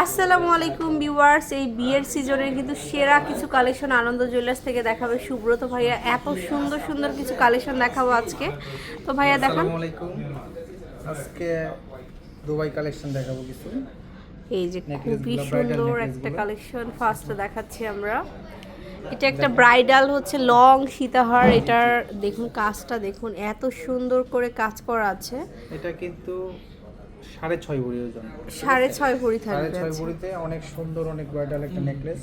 আসসালামু আলাইকুম ভিউয়ার্স এই বিয়ের সিজনের কিন্তু সেরা কিছু কালেকশন আনন্দ জুয়েলার্স থেকে দেখাবে সুব্রত ভাইয়া। এত সুন্দর সুন্দর কিছু কালেকশন দেখাবো আজকে। তো ভাইয়া দেখান। আসসালামু আলাইকুম। আজকে দুবাই কালেকশন দেখাবো কিছু। এই যে খুবই সুন্দর একটা কালেকশন ফার্স্টে দেখাচ্ছি আমরা। এটা একটা ব্রাইডাল হচ্ছে লং সীতাহার। এটার দেখুন কাজটা দেখুন এত সুন্দর করে কাজ করা আছে। এটা কিন্তু সাড়ে ছয় ভরি ওজন সাড়ে ছয় ভরি সাড়ে ছয় ভরিতে অনেক সুন্দর অনেক ব্রাইডাল একটা নেকলেস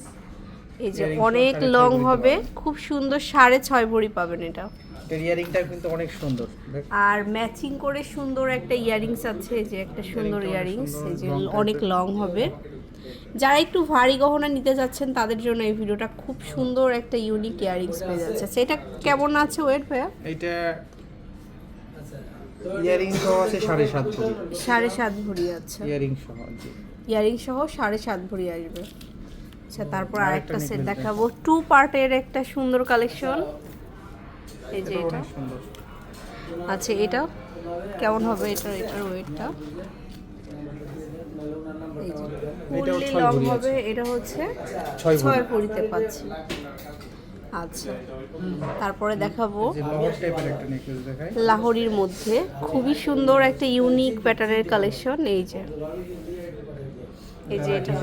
এই যে অনেক লং হবে খুব সুন্দর সাড়ে ছয় ভরি পাবেন এটা। ইয়ারিংটা কিন্তু অনেক সুন্দর। আর ম্যাচিং করে সুন্দর একটা ইয়ারিংস আছে এই যে একটা সুন্দর ইয়ারিংস এই যে অনেক লং হবে। যারা একটু ভারী গহনা নিতে যাচ্ছেন তাদের জন্য এই ভিডিওটা খুব সুন্দর একটা ইউনিক ইয়ারিংস পেয়ে যাচ্ছে। সেটা কেমন আছে ওয়েট ভাইয়া? এইটা ইয়ারিং সহ আছে সাড়ে সাত ভরি। সাড়ে সাত ভরি আছে ইয়ারিং সহ ইয়ারিং সহ সাড়ে সাত ভরি আসবে। আচ্ছা তারপর আরেকটা সেট দেখাবো। টু পার্টের একটা সুন্দর কালেকশন এই যে এটা আচ্ছা এটা কেমন হবে? এটার এটার ওয়েটটা? এটা হচ্ছে। ছয় ভরিতে পাচ্ছি। আচ্ছা। তারপরে দেখাবো। লাহোরির মধ্যে। খুবই সুন্দর একটা ইউনিক প্যাটার্নের কালেকশন এই যে। এই যে এটা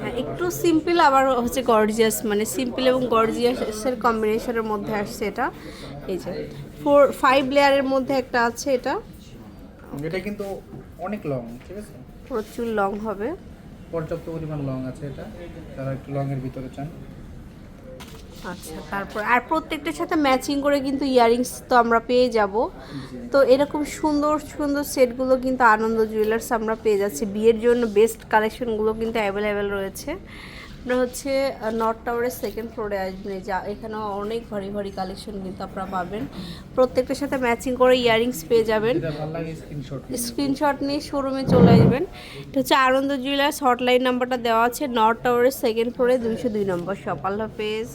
হ্যাঁ, একটু সিম্পল আবার হচ্ছে গর্জিয়াস মানে সিম্পল এবং গর্জিয়াসের কম্বিনেশনের মধ্যে আসছে এটা। এই যে। ফোর ফাইভ লেয়ারের মধ্যে একটা আছে এটা। এটা কিন্তু অনেক লং ঠিক আছে? প্রচুর লং হবে। পর্যাপ্ত পরিমাণ লং আছে এটা। তারা একটু লং এর ভিতরে চান। আচ্ছা তারপর আর প্রত্যেকটার সাথে ম্যাচিং করে কিন্তু ইয়ারিংস তো আমরা পেয়ে যাব। তো এরকম সুন্দর সুন্দর সেটগুলো কিন্তু আনন্দ জুয়েলার্স আমরা পেয়ে যাচ্ছি। বিয়ের জন্য বেস্ট কালেকশনগুলো কিন্তু অ্যাভেলেবেল রয়েছে। আপনার হচ্ছে নর্থ টাওয়ারের সেকেন্ড ফ্লোরে আসবেন যা এখানেও অনেক ভারী ভারী কালেকশন কিন্তু আপনারা পাবেন। প্রত্যেকটার সাথে ম্যাচিং করে ইয়ারিংস পেয়ে যাবেন। স্ক্রিনশট স্ক্রিনশট নিয়ে। শোরুমে চলে আসবেন। এটা হচ্ছে আনন্দ জুয়েলার্স হটলাইন নাম্বারটা দেওয়া আছে নর্থ টাওয়ারের সেকেন্ড ফ্লোরে দুইশো দুই নম্বর শপ আল্লাহ হাফেজ।